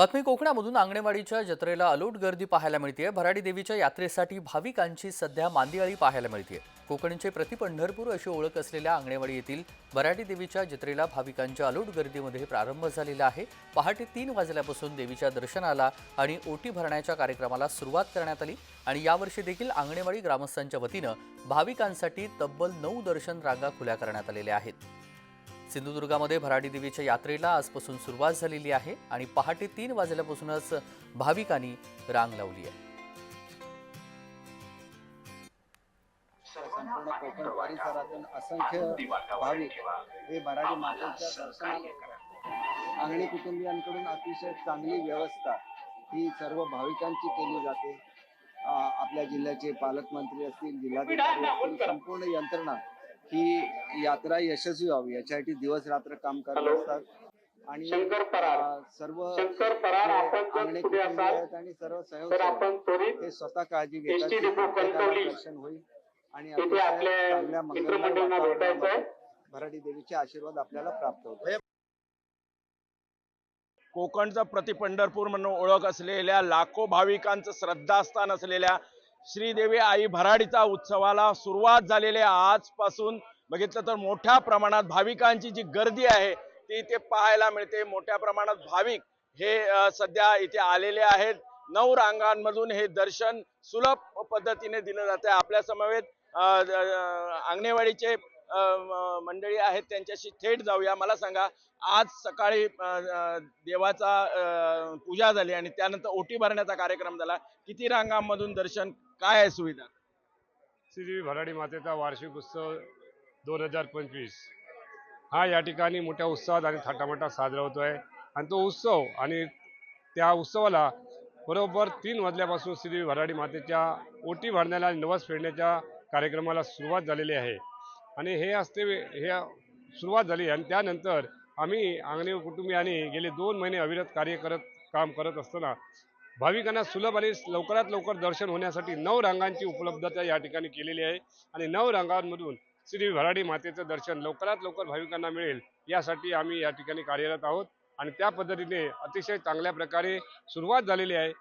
बातमी कोकणामधून आंगणेवाडीच्या जत्रेला अलोट गर्दी पाहायला मिळते भराडी देवीच्या यात्रेसाठी भाविकांची सध्या मांदियाळी पाहायला मिळते कोकणचे प्रति पंढरपूर अशी ओळख असलेल्या आंगणेवाडी येथील भराडी देवीच्या जत्रेला भाविकांच्या अलोट गर्दीमध्ये प्रारंभ झालेला आहे. पहाटे तीन वाजल्यापासून देवीच्या दर्शनाला आणि ओटी भरण्याच्या कार्यक्रमाला सुरुवात करण्यात आली आणि यावर्षी देखील आंगणेवाडी ग्रामस्थांच्या वतीनं भाविकांसाठी तब्बल नऊ दर्शन रांगा खुल्या करण्यात आलेल्या आहेत. सिंधुदुर्गामध्ये भराडी देवीच्या यात्रेला आजपासून सुरुवात झालेली आहे आणि पहाटे तीन वाजल्यापासूनच भाविकांनी रांग लावली आहे. संपूर्ण कोकण परिसरातून असंख्य भाविक हे मराठी मातेच्या अंगणी कुटुंबियांकडून अतिशय चांगली व्यवस्था ही सर्व भाविकांची केली जाते आपल्या जिल्ह्याचे पालकमंत्री असतील जिल्हाधिकारी असतील संपूर्ण यंत्रणा ही यात्रा यशस्वी व्हावी याच्यासाठी दिवस रात्र काम करत असतात. आणि सर्व आहेत आणि सर्व सहयोगी हे स्वतः काळजी घेतात होईल. आणि चांगल्या भराडी देवीचे आशीर्वाद आपल्याला प्राप्त होतात. कोकणचं प्रति पंढरपूर म्हणून ओळख असलेल्या लाखो भाविकांचं श्रद्धास्थान असलेल्या श्रीदेवी आई भराडीचा उत्सवाला सुरुवात झालेली आहे. आजपासून बघितलं तर मोठ्या प्रमाणात भाविकांची जी गर्दी आहे ती इथे पाहायला मिळते. मोठ्या प्रमाणात भाविक हे सध्या इथे आलेले आहेत. नऊ रांगांमधून हे दर्शन सुलभ पद्धतीने दिलं जाते आपल्या समवेत अंगणेवाडीचे मंडळी आहेत. त्यांच्याशी थेट जाऊया. मला सांगा आज सकाळी देवाचा पूजा झाली आणि त्यानंतर ओटी भरण्याचा कार्यक्रम झाला. किती रांगांमधून दर्शन? काय आहे सुविधा? श्री भराडी मातेचा वार्षिक उत्सव दोन हजार पंचवीस. हा या ठिकाणी मोठ्या उत्साहात आणि थाटामाटात साजरा होतो आहे आणि तो उत्सव आणि त्या उत्सवाला बरोबर तीन वाजल्यापासून श्री भराडी मातेच्या ओटी भरण्याला आणि नवस फेडण्याच्या कार्यक्रमाला सुरुवात झालेली आहे. आणि हे असते हे सुरुवात झाली आणि त्यानंतर आम्ही आंगणे कुटुंबियांनी गेले दोन महिने अविरत कार्य करत काम करत असताना भाविकांना सुलभ आणि लवकरात लवकर दर्शन होण्यासाठी नऊ रांगांची उपलब्धता या ठिकाणी केलेली आहे. आणि नऊ रांगांमधून श्री भराडी मातेचं दर्शन लवकरात लवकर भाविकांना मिळेल. यासाठी आम्ही या ठिकाणी कार्यरत आहोत. आणि त्या पद्धतीने अतिशय चांगल्या प्रकारे सुरुवात झालेली आहे.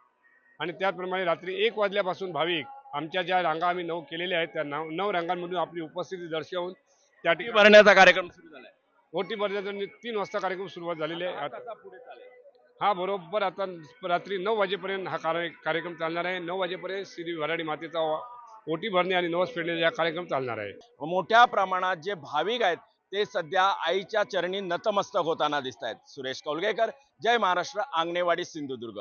आणि त्याचप्रमाणे रात्री एक वाजल्यापासून भाविक आमच्या ज्या रांगा आम्ही नऊ केलेल्या आहेत त्या नऊ नऊ रांगांमधून आपली उपस्थिती दर्शवून त्या ठिकाणी भरण्याचा कार्यक्रम सुरू झालाय ओटी भरण्याचा तीन वाजता कार्यक्रम सुरुवात झालेली आहे. हा बरोबर. आता रात्री नऊ वाजेपर्यंत हा कार्य कार्यक्रम चालणार आहे. नऊ वाजेपर्यंत श्री भराडी मातेचा ओटी भरणे आणि नवस फेडणे या कार्यक्रम चालणार आहे. मोठ्या प्रमाणात जे भाविक आहेत ते सध्या आईच्या चरणी नतमस्तक होताना दिसत आहेत सुरेश कौलगेकर जय महाराष्ट्र आंगणेवाडी सिंधुदुर्ग.